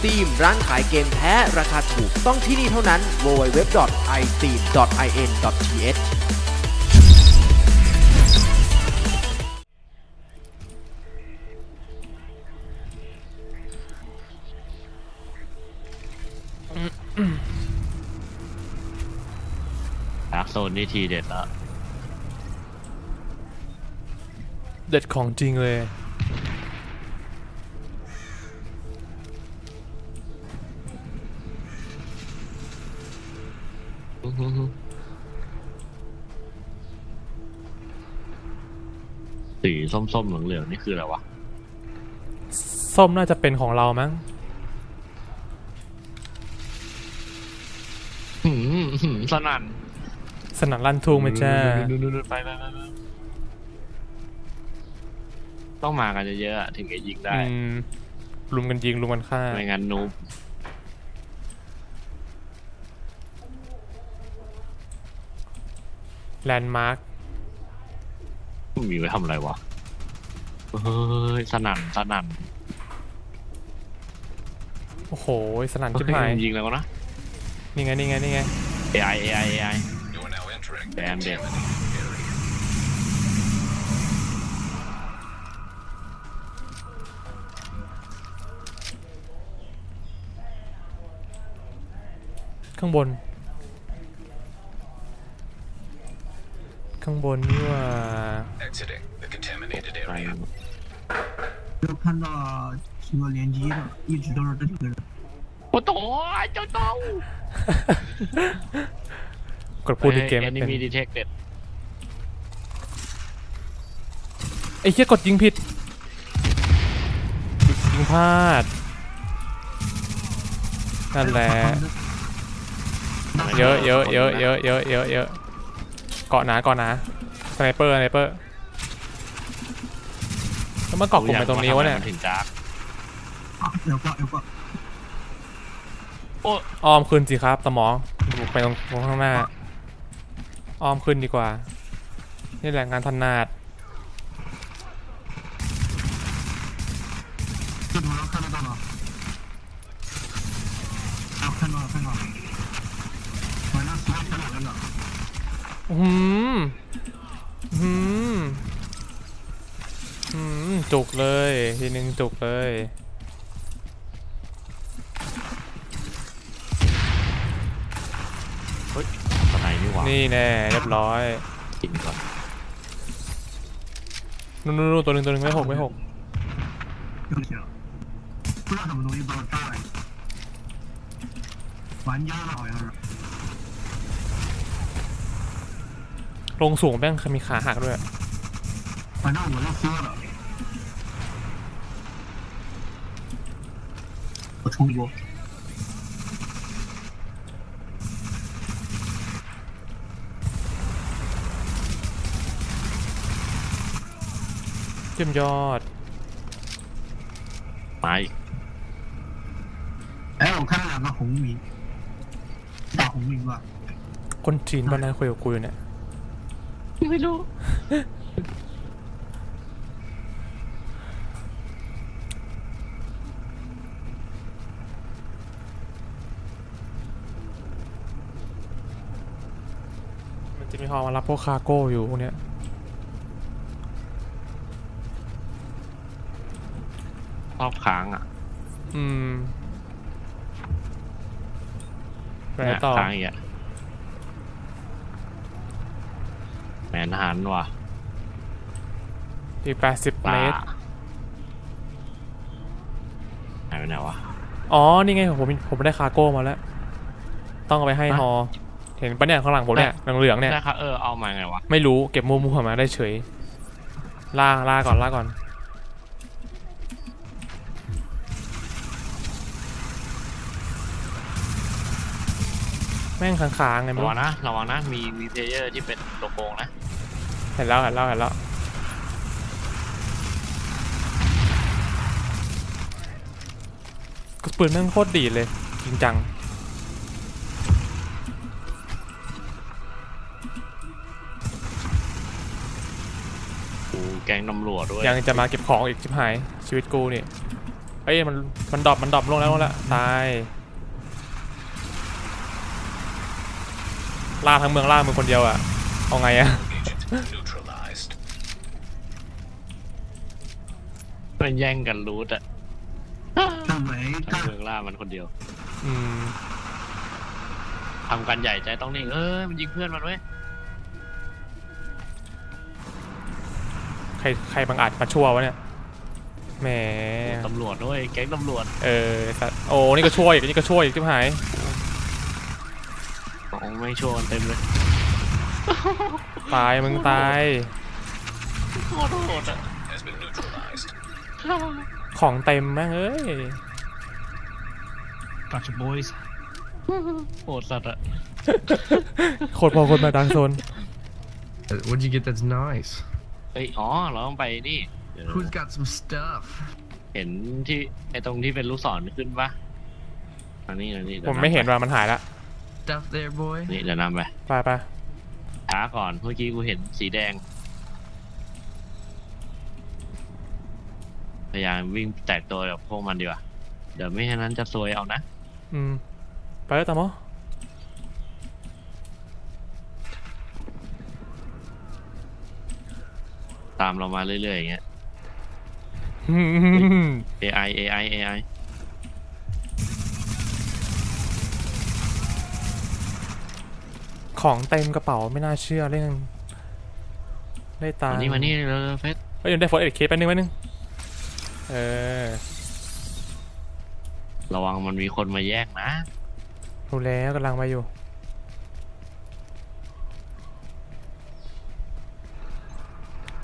iSteam ร้านขายเกมแท้ราคาถูกต้องที่นี่เท่านั้น www.isteam.in.th ดาร์กโซนนี่ทีเด็ดล้วเด็ดของจริงเลย สีส้มๆเหลืองๆนี่คืออะไรวะ ส้มน่าจะเป็นของเรามั้งหืมหืมสนั่นสนันลั่นทุ่งไหมจ้านู่นๆๆไปไปไปไปต้องมากันเยอะๆอะถึงจะยิงได้ อืมลุมกันยิงลุมกันฆ่า ไม่งั้นนูบ แลนด์มาร์คมีไว้ทำอะไรวะ เฮ้ย สนั่น สนั่นโอ้โห สนันชิบหาย เฮ้ยยิงแล้วนะ นี่ไง นี่ไง นี่ไง AI AI AI แดมเด็ดข้างบน ข้างบนนี่ว่า Exiting the contaminated ไป area. 就看到几个联机的，一直都是这几个人。 โอ้โหเจ้าโต กดพูดในเกม แอ ไม่ นิ เป็น มีดีเทคเด็ด ไอ้เหี้ยกดยิงผิด ยิงพลาด นั่นแหละ เยอะเยอะเยอะเยอะเยอะเยอะเยอะ เกาะหนาเกาะหนาสไนเปอร์สไนเปอร์แล้วมาเกาะกลุ่มไปตรงนี้วะเนี่ย ถึงจัเดี๋ยวก็เดี๋ยวก็โอ้ออมขึ้นสิครับสมองบุกไปตรงข้างหน้า ออมขึ้นดีกว่า นี่แหละงานถนัด จุกเลย ทีนึงจุกเลย เฮ้ยตอนไหนนี่ว่านี่แน่เรียบร้อยกินก่อนนู่นๆตัวหนึ่งตัวหนึ่งไม่หกไม่หกลงสูงแป้งมีขาหักด้วยมันน่าหัวเราะเสื้อเหรอ Początku. Chim giọt. ไป เอ้ยของข้างหลังงมิงตาอของมิงว่ะคนจีนบ้านนั้นคุยกับกูอยู่เนี่ย ไม่รู้ มันจะมีฮอมารับพวกคาร์โก้อยู่พวกเนี้ยรอบค้างอะอืมไปเนี่ยต่อค้างอีกอะแมนหันว่ะอีกแปดสิบปลาเมตร หายไปไหนวะ อ๋อ นี่ไงผมผมได้คาร์โก้มาแล้ว ต้องเอาไปให้ฮะฮอ เห็นปะเนี่ยข้างหลังผมเนี่ยเหลืองๆเนี่ยได้ครับเออเอามาไงวะ ไม่รู้เก็บมัวๆมาได้เฉย ล่าล่าก่อนล่าก่อน แม่งค้างๆไงไม่ระรู้วังนะระวังนะมีมีเพลเยอร์ที่เป็นตัวโกงนะเห็นแล้วเห็นแล้วเห็นแล้วกระสุนปืนแม่งโคตรดีดเลยจริงจัง แก๊งตำรวจด้วยยังจะมาเก็บของอีกชิบหายชีวิตกูนี่เอ้ยมันมันดรอปมันดรอปลงแล้วละตายล่าทั้งเมืองล่ามือคนเดียวอะเอาไงอะมันแย่งกันรูทอะทำไมทั้งเมืองล่ามันคนเดียว อืมทำกันใหญ่ใจต้องนี่เออมันยิงเพื่อนมันไว้ ใครใครบังอาจมาชั่ววะเนี่ยแหมตำรวจด้วยแก๊งตำรวจเออสัตว์โอ้นี่ก็ช่วยอีกนี่ก็ช่วยอีกทิบหายโอ้ไม่โชว์กันเต็มเลยตายมึงตายโคตรโหดอะ Has been neutralized. ของเต็มแม่งเอ้ย Gotcha boys โหดสัตว์อะโคตรพอคนมาดังโซน Uh, What'd you get that's nice? เอ้ยอ๋อเราต้องไปนี่เดี๋ยว Who's got some stuff? เห็นที่ไอตรงที่เป็นลูกศรขึ้นปะอันนี้อันนี้ผมไม่เห็นว่ามันหายละ Stuff there, boy? นี่เดี๋ยวนำไปไปไปช้าก่อนเมื่อกี้กูเห็นสีแดง พยายามวิ่งแตกตัวกับพวกมันดีกว่า เดี๋ยวไม่ฉะนั้นจะซวยเอานะ อืม ไปแล้วตามอ ตามเรามาเรื่อยๆอย่างเงี้ยอืม AI AI AI ของเต็มกระเป๋าไม่น่าเชื่อเรื่องได้ตามานี่มานี่เร็วๆเฟสเฮ้ยเดี๋ยวได้โฟร์เอ็ดเคไปบนึงไปบนึงเออระวังมันมีคนมาแย่งนะรู้แล้วกำลังมาอยู่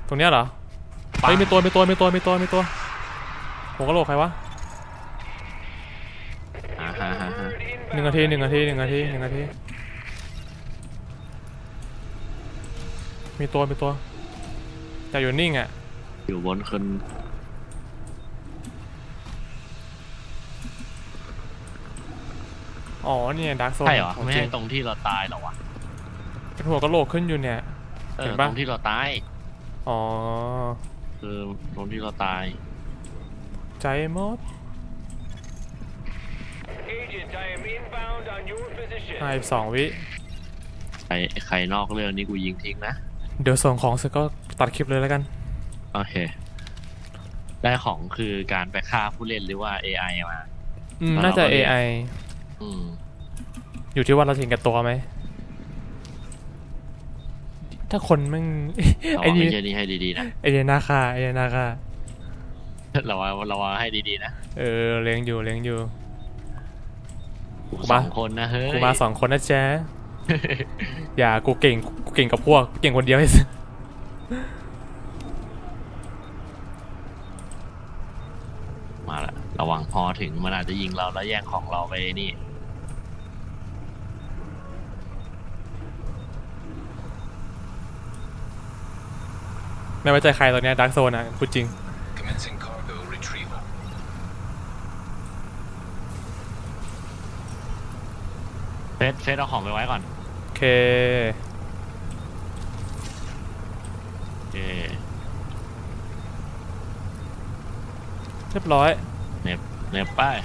ตรงเนี้ยเหรอเฮ้ยมีตัวมีตัวมีตัวมีตัวมีตัวผมก็โหลกใครวะอ่าฮะฮะฮะหนึ่งนาทีหนึ่งนาทีหนึ่งนาทีหนึ่งนาทีมีตัวมีตัวแต่อยู่นิ่งอะอยู่บนคนอ๋อเนี่ยดักโซนใช่เหรอของไม่จริใช่งตรงที่เราตายเหรอวะเป็นหัวกะโหลกขึ้นอยู่เนี่ย เอเห็อนปะ ตรงที่เราตาย อ๋อคือตรงที่เราตาย ใจหมด Agent, I am inbound on your position. ห้าสองวิ ใครใครนอกเรื่องนี้กูยิงทิ้งนะ เดี๋ยวส่งของเสร็จก็ตัดคลิปเลยแล้วกัน โอเค ได้ของคือการไปฆ่าผู้เล่นหรือว่า AI มา อืมแล้วน่าจะเราก็เรียก AI อืม อยู่ที่ว่าเราถึงกับตัวไหม ถ้าคนแม่งระไอ้วังนี่ไอ้เจนี่ให้ดีๆนะไอ้เนี่ยนาคาไอ้เนี่ยนาคาระวังระวังให้ดีๆนะเออเลี้ยงอยู่เลี้ยงอยู่ กูกูสมา องคนนะเฮ้ยกูมาสองคนนะจ๊ะ อย่ากูเก่งกูเก่งกับพวกกูเก่งคนเดียวไอ้สัสมาละระวังพอถึงมันอาจจะยิงเราแล้วแย่งของเราไปนี่ ไม่ไว้ใจใครตอนเนี้ดักโซนอะพูดจริง Commencing cargo retrieval. เฟสเฟสเอาของไปไว้ก่อนโอเค โอเคเรียบร้อยเน็บเน็บป้าย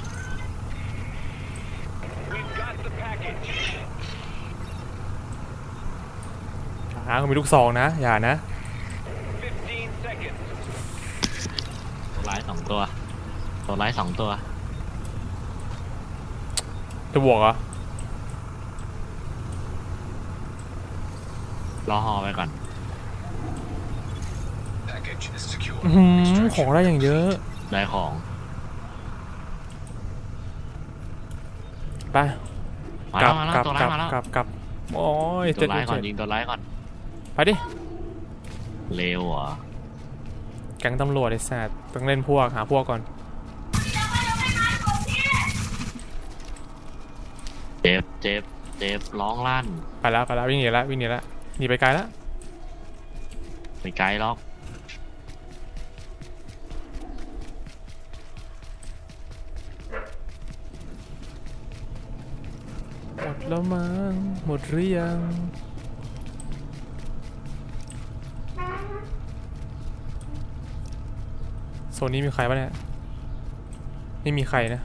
We've got the package. อ่ามีลูกซองนะ อย่านะ 15 seconds. ตัวร้ายสองตัว ตัวร้ายสองตัว จะบวกเหรอ รอฮอไปก่อน Package is secure. อื้อหือ Extraction ของได้อย่างเยอะ ได้ของ ไปมากลัแล้วมาแล้วกลับตัวกร้าลัยบมาแล้วกลับกลับโอ้ยตัเจ็วดร้ายก่อนเจ็ดยิงตัวร้ายก่อน ไปดิ เร็วเหรอ แก๊งตำรวจไอ้สัตว์ต้องเล่นพวกหาพวกก่อนเจ็บเจ็บเจ็บร้องลั่นไปแล้วไปแล้ววิ่งหนีแล้ววิ่งหนีแล้วหนีไปไกลแล้วไม่ไกลหรอกหมดแล้วมั้งหมดหรือยัง โซนนี้มีใครปะเนี่ยไม่มีใครนะ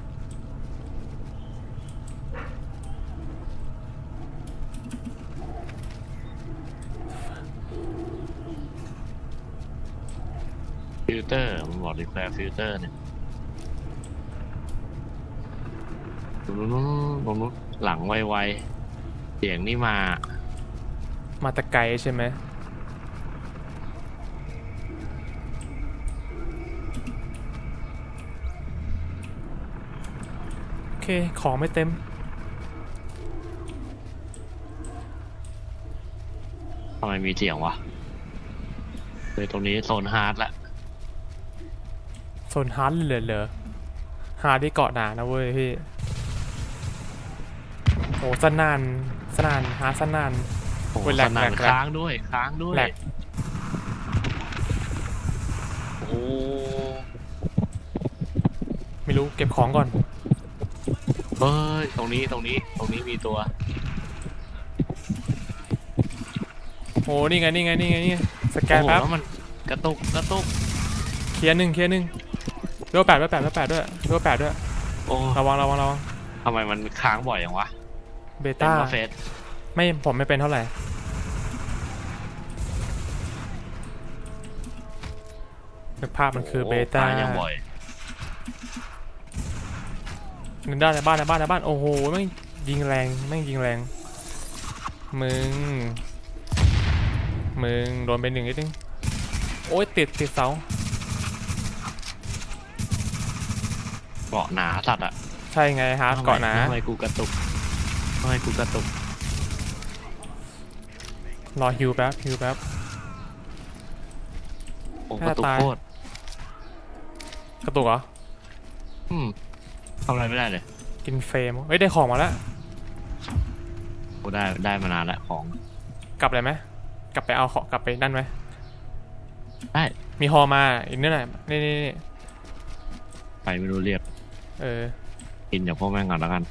ฟิลเตอร์มันบอกรีแควร์ฟิลเตอร์เนี่ยตรงนู้นตรงนู้นหลังไวๆเสียงนี่มา มาแตะไกลใช่ไหม เคของไม่เต็ม ทำไมมีเสียงวะเลยตรงนี้โซนฮาร์ดละโซนฮาร์ดเลยเหรอฮาร์ดที่เกาะหนานะเว้ยพี่โอ้สนานสนานฮาร์ดสนาน โอ้โหโอ้ยแหลสกนั่นแหลกแหลก ค้างด้วย ค้างด้วย แหลกโอ้ ไม่รู้เก็บของก่อน เฮ้ย ตรงนี้ ตรงนี้ ตรงนี้มีตัว โอ้นี่ไงนี่ไงนี่ไงนี่ไงสแกนโอ้โหแป๊บแล้วมันกระตุก กระตุก เคลียร์หนึ่งเคลียร์หนึ่งเรียกว่าแปดเรียกว่าแปดเรียกว่าแปดด้วยเรียกว่าแปดด้วยโอ้ระวังระวังระวังทำไมมันค้างบ่อยอย่างวะเบเป็นต้ามาเฟสไม่ผมไม่เป็นเท่าไหร่นึกภาพมันคือเบต้าค้างยังบ่อย หนึ่งด้านในบ้านในบ้านในบ้านโอ้โหแม่งยิงแรงแม่งยิงแรง มึง มึงโดนไปหนึ่งนิดนึงโอ้ยติดติดเสาเกาะหนาสัตว์อะใช่ไงฮาร์ดเกาะหนาทำไมกูกระตุกทำไมกูกระตุกรอฮิวแป๊บฮิวแป๊บโอ้น่ากระตุกตายโคตรกระตุกเหรออืม ทำอะไรไม่ได้เลยกินเฟรมเฮ้ยได้ของมาแล้ว กูได้ได้มานานแล้วของกลับเลยไหมกลับไปเอาของกลับไปนั่นไหมได้มีฮอมาอีกนิดหน่อยนี่นี่นี่ไปไม่รู้เรียบเออกินอย่างพวกแม่งก่อนแล้วกัน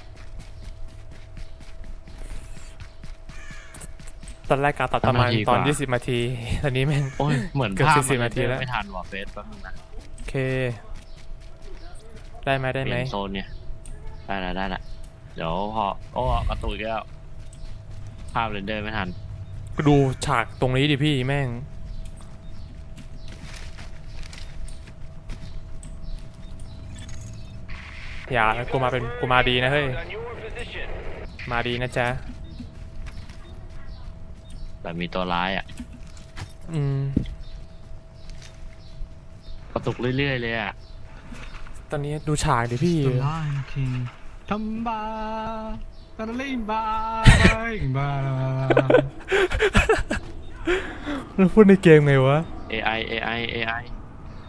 ตอนแรกกาตัดประมาณนาทีกตว่าอน 20นาทีตอนนี้แม่ง โอ้ยเหมือนเกือบภาพ40มันาทีแล้ว ไม่ทันว่ะเฟสแป๊บนึงนะโอเค ได้ไหมได้ไหมเปลี่ยนโซนเนี่ยได้ละได้ละเดี๋ยวพอโอ้กระตุกอีกแล้วภาพเรนเดอร์ไม่ทันดูฉากตรงนี้ดิพี่แม่ง อย่านะกูมาเป็นกูมาดีนะเฮ้ย On your position. มาดีนะจ๊ะ แบบมีตัวร้ายอะอืม กระตุกเรื่อยๆเลยอะ ตอนนี้ดูฉากดิพี่ The Lion King ทำบาตะลิงบาบามันพูดในเกมไงวะ AI AI AI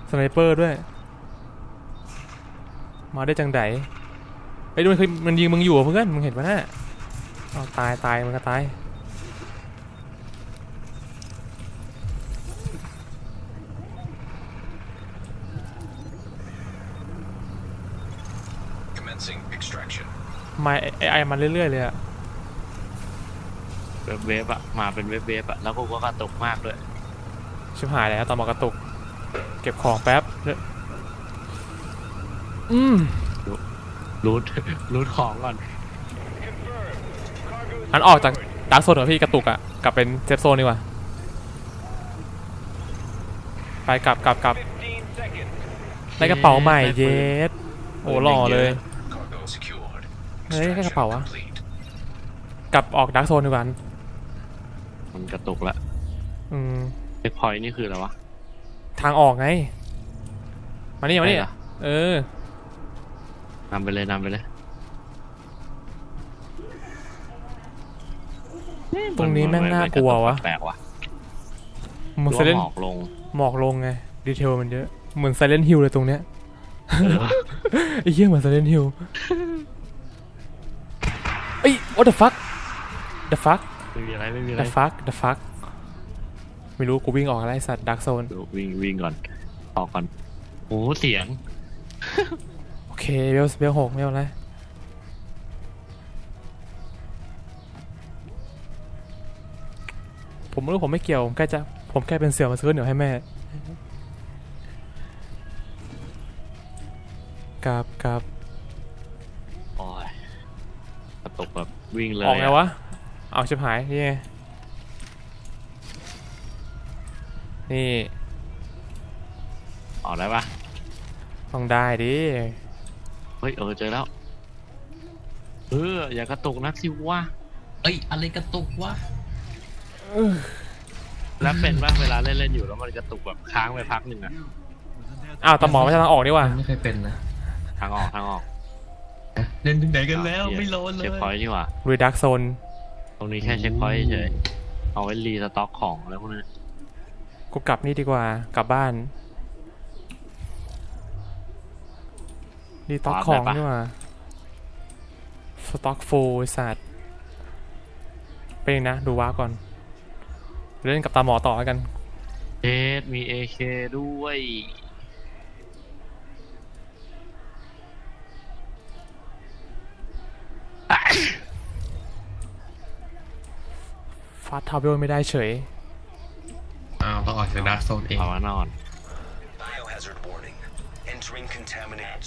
สไนเปอร์ด้วย มาได้จังไดไอ้ยดูมันเคยมันยิงมึงอยู่อะเพื่อนมึงเห็นปะน่ะเอาตายตายมันก็ตาย Commencing extraction. มาไอไอมันเรื่อยๆเลยอะเว็บเวฟอะมาเป็นเว็บเวฟอะแล้วกูก็กระตุกมากด้วยชิบหายแล้วตอนมากระตุก เก็บของแป๊บเดี๋ยวอืมรูทรูทของก่อน Confirmed. Cargo อันออกจากดาร์กโซนเหรอพี่กระตุกอะกลับเป็นเซฟโซนดีกว่าไปกลับกลับกลับ 15 seconds. ได้กระเป๋าใหม่เยสโอ้หล่อเลย Cargo secured. เฮ้ยแค่กระเป๋า Extraction อะ complete. กลับออกดาร์กโซนดีกว่ามันกระตุกละอืมเช็คพอยต์นี่คืออะไรวะ ทางออกไง มานี่มานี่ใช่เหรอ เออ นำไปเลยนำไปเลยตรงนี้แม่งน่ากลัววะ แปลกๆวะเหมือนหไซรือเลว่านหมอกลงหมอกลงไง ดีเทลมันเยอะ เหมือนไซเลนฮิลเลยตรงเนี้ยเออไอ้เหี้ยเหมือนไซเลนฮิล เอ้ย what the fuck the fuck ไม่มีอะไรไม่มีอะไร the fuck the fuck ไม่รู้กูวิ่งออกอะไรสัตว์ดักโซนเดี๋ยววิ่งวิ่งก่อนออกก่อนโอ้โหเสียง โอเคเบลเบลหกไม่เอาไรผมไม่รู้ผมไม่เกี่ยวผมแค่จะผมแค่เป็นเสี่ยวมาซื้อเหนียวให้แม่กราบกราบ วิ่งเลยออกไงวะ เอาชิบหายนี่ไงนี่ออกได้ปะต้องได้ดิ เฮ้ยเออเจอแล้ว เอออย่ากระตุกนักสิวะเอ้ยอะไรกระตุกวะแล้วเป็นปะเวลาเล่นเล่นๆอยู่แล้วมันกระตุกแบบค้างไปพักหนึ่งอะอ้าวตาหมอไม่ใช่ทางออกนี่หว่าไม่เคยเป็นนะ ทางออกทางออก เล่นถึงไหนกันแล้วไม่โลนเลเช็คยพอยต์นี่หว่าลุยดักโซน ตรงนี้แค่เช็คพอยต์เฉยเอาไว้รีสต็อกของแล้วพวกนี้กูกลับนี่ดีกว่ากลับบ้านรีต็อกของนี่หว่าสต็อกฟูลไอ้สัตว์เป็นงนะ ดูว้าร์ปก่อน เล่นกับตาหมอต่อแล้วกันเอสมีเอเคด้วย ฟาสทาวเวลไม่ได้เฉย อ้าวต้องออกจากดาร์กโซนเองเอามานอน Biohazard warning. Entering contaminated.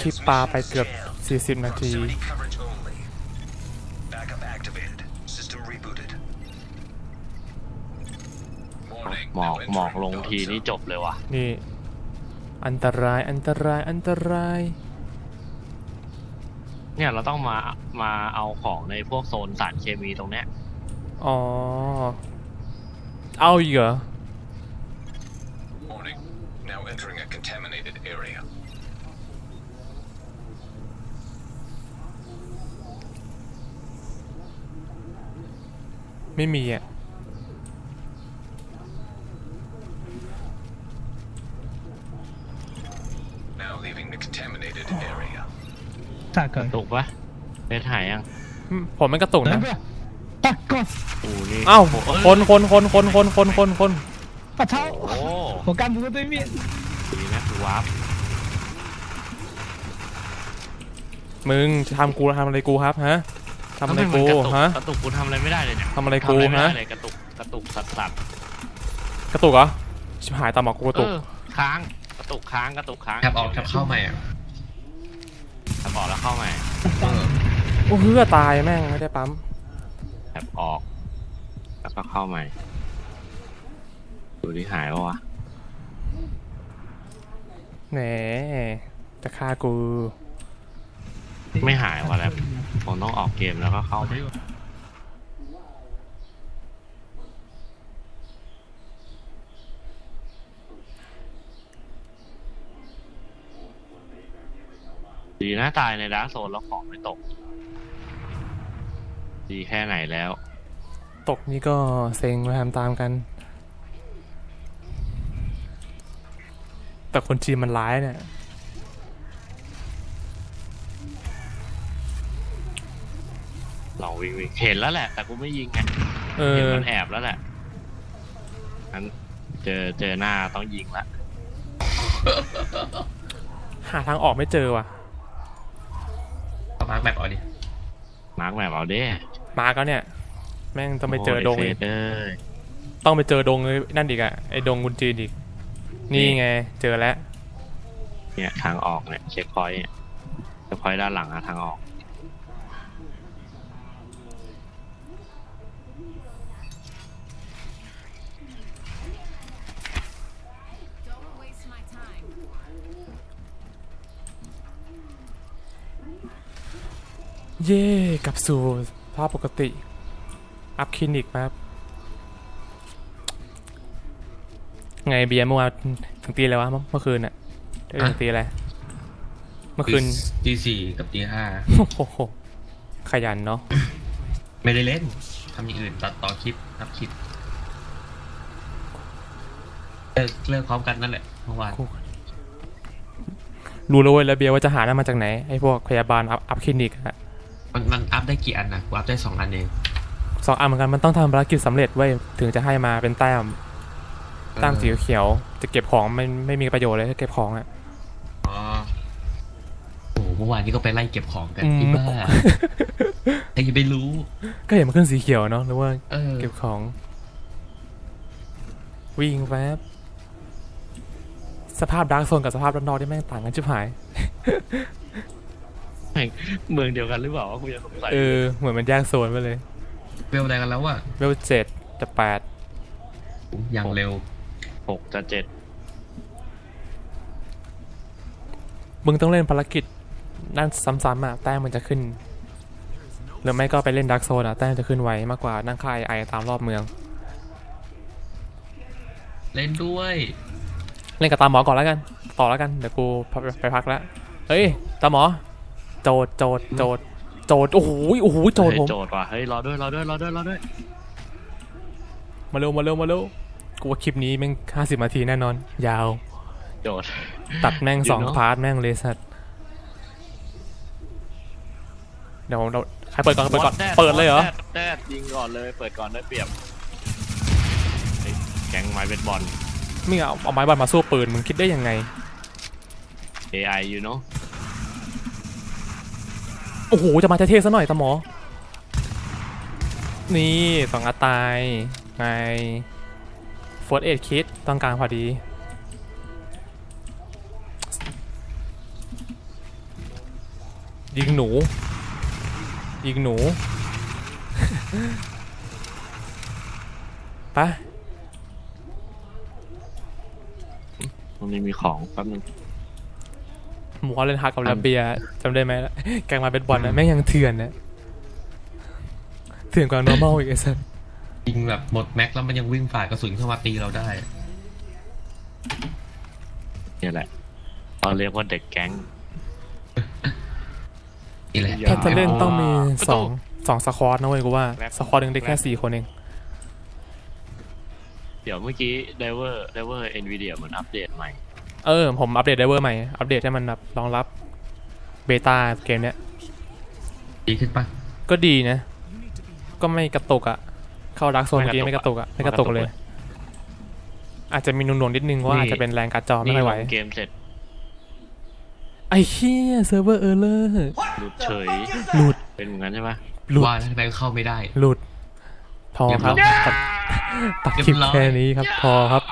คลิปปลาไปเกือบ 40 นาที Proximity coverage only. Backup activated. System rebooted. Warning. หมอก now หมอก entering ลง dog ทีนี่ zone. จบเลยว่ะ นี่ อันตรายอันตรายอันตราย เนี่ยเราต้องมามาเอาของในพวกโซนสารเคมีตรงเนี้ยอ๋อ เอาอีกเหรอ Warning. Now entering a contaminated area. ไม่มีอะะก่อนตกปะเปถ่ายยังผมไม่กระตุกนะตักอนโอ้นี่อ้าคนคนคนคนคนคนคนคนปะเท้าโอ้ผมกันอยู่ด้วยมีดดีนะวาร์ปมึงจะทำกูทำอะไรกูครับฮะทำอะไรกูฮะกระตุกกูทำอะไรไม่ได้เลยเนี่ยทำอะไรกูฮะกระตุกกระตุกสัตว์สัตว์กระตุกเหรอชิบหายตามหมอกกระตุกค้างกระตุกค้างกระตุกค้างแอบออกแอบเข้าใหม่อะ แอบออกแล้วเข้าใหม่โอ้เฮือตายแม่งไม่ได้ปั๊มแอบออก แล้วก็เข้าใหม่ ดูที่หายปะวะแหนจะฆ่ากู ไม่หายวะแล้วผมต้องออกเกมแล้วก็เข้าใหม่ ดีนะตายในดาร์กโซนแล้วของไม่ตก ดีแค่ไหนแล้ว ตกนี่ก็เซ็งมาทำตามกัน แต่คนจีนมันร้ายเนี่ยลองวิ่งวิ่งเห็นแล้วแหละ แต่กูไม่ยิงไงเอเห็นอ มันแอบแล้วแหละงั้นเจอเจอหน้าต้องยิงละ หาทางออกไม่เจอว่ะเอามา ร์กแบบเอาดิ มาร์กแมปเอาเด้มาก็เนี่ย แม่งต้องไปเจอดงโอ้ยอีกเฟสเอ้ยต้องไปเจอดงนั่นอีกอะไอ้ดงกุนจีนอีก นี่ไง เจอแล้ว เนี่ยทางออกเนี่ยเช็คพอยต์เนี่ยเช็คพอยต์ด้านหลังอะทางออก เย่กลับสู่ภาพปกติ อัพคลินิกมาครับ ไงเบียร์เมื่อวานถึงตีอะไรวะเมื่อเมื่อคืนอะเอ้ยถึงตีอะไร เมื่อคืนตีสี่กับตีห้าโอ้โห ขยันเนาะ ไม่ได้เล่นทำอย่างอื่นตัดต่อคลิปอัพคลิปเลิกเลิกพร้อมกันนั่นแหละเมื่อวานรู้แล้วเว้ยแล้วเบียร์ว่าจะหาได้มาจากไหนไอ้พวกพยาบาลอัพอัพคลินิกอะ มันมันอัพได้กี่อันนะกูอัพได้สองอันเองสองอันเหมือนกันมันต้องทำภารกิจสำเร็จเว้ยถึงจะให้มาเป็นแต้มแต้มสีเขียวจะเก็บของไม่ไม่มีประโยชน์เลยถ้าเก็บของอะอ๋อโอ้โหเมื่อวานนี้ก็ไปไล่เก็บของกันอืมที่บ้าใครจะไปรู้ ก็เห็นมันขึ้นสีเขียวเนาะหรือว่าเออเก็บของ วิ่งแฟบสภาพดาร์กโซนกับสภาพด้านนอกที่แม่งต่างกันชิบหาย ม่งเมืองเดียวกันหรือเปล่าวะกูยังสงสัยเออเหมือนมันแยกโซนไปเลยเวลอะไรกันแล้วอะเวลเจ็ดจะแปดอย่างเร็วหกจะเจ็ดมึงต้องเล่นภารกิจนั่นซ้ำๆอะแต้มมันจะขึ้น หรือไม่ก็ไปเล่นดักโซนอะแต้มจะขึ้นไวมากกว่านั่งค่ายไอตามรอบเมือง เล่นด้วย เล่นกับตาหมอก่อนแล้วกัน ต่อแล้วกันเดี๋ยวกูพักไปพักแล้วเฮ้ยตาหมอโจดโจดโจดโจดโอ้โหโอ้โหโจดเฮ้ยผมโจทย์ว่ะเฮ้ยรอด้วยรอด้วยรอด้วยรอด้วยมาเร็วมาเร็วมาเร็วกูว่าคลิปนี้แม่งห้าสิบนาทีแน่นอน ยาว โจทย์ ตัดแม่ง You สอง know พาร์ทแม่งเลยสัตว์เดี๋ยวเราใครเปิดก่อนใครเปิดก่อน What that? เปิดเลยเหรอ What that? That ยิงก่อนเลยเปิดก่อนได้เปรียบเฮ้ยแก๊งไม้เบสบอล ไม่เอาเอาไม้บอลมาสู้ปืนมึงคิดได้ยังไง AI you know โอ้โห จะมาเท่ๆซะหน่อยตาหมอ นี่สองอัตายไงโฟร์เอ็ดคิดต้องการพอดี ยิงหนู ยิงหนูไปตรงนี้มีของแป๊บนึง หมูเลนฮักกับลาเบียจำได้ไหมแกงมาเป็นบอลนะแม่งยังเถื่อนนะเถื่อนกว่า normal อีกไอ้สัสยิงแบบหมดแม็กแล้วมันยังวิ่งฝ่ากระสุนเข้ามาตีเราได้นี่แหละเราเรียกว่าเด็กแก๊งนี่แหละอย่าถ้าจะเล่นต้องมีประตูสองสองสควอตนะเว้ยกูว่าแรปสควอตหนึ่งได้แค่แรปสี่คนเอง เดี๋ยวเมื่อกี้ Diver Diver Nvidia มันอัปเดตใหม่ เออ ผมอัปเดตไดเวอร์ใหม่ อัปเดตให้มันแบบรองรับเบต้าเกมเนี้ย ดีขึ้นปะก็ดีนะ ก็ไม่กระตุกอะเข้าดักโซนเมื่อกี้ไม่ไม่กกระระตุตุกกอะอะไม่กระตุกไม่กระตุกเลยเลยอาจจะมีหนุ่นๆนิดนึงเพราะว่าอาจจะเป็นแรงการ์ดจอไม่นี่ค่อยลไหวงเกมเสร็จ ไอ้เหี้ยเซิร์ฟเวอร์เออร์เลอร์หลุดเฉย หลุด เป็นเหมือนกันใช่ปะหลุดว่าแล้วทำไมเข้าไม่ได้ หลุด พอครับเรียบร้อยตัดตัดคลิปเรียบร้อยแค่นี้ครับ พอครับ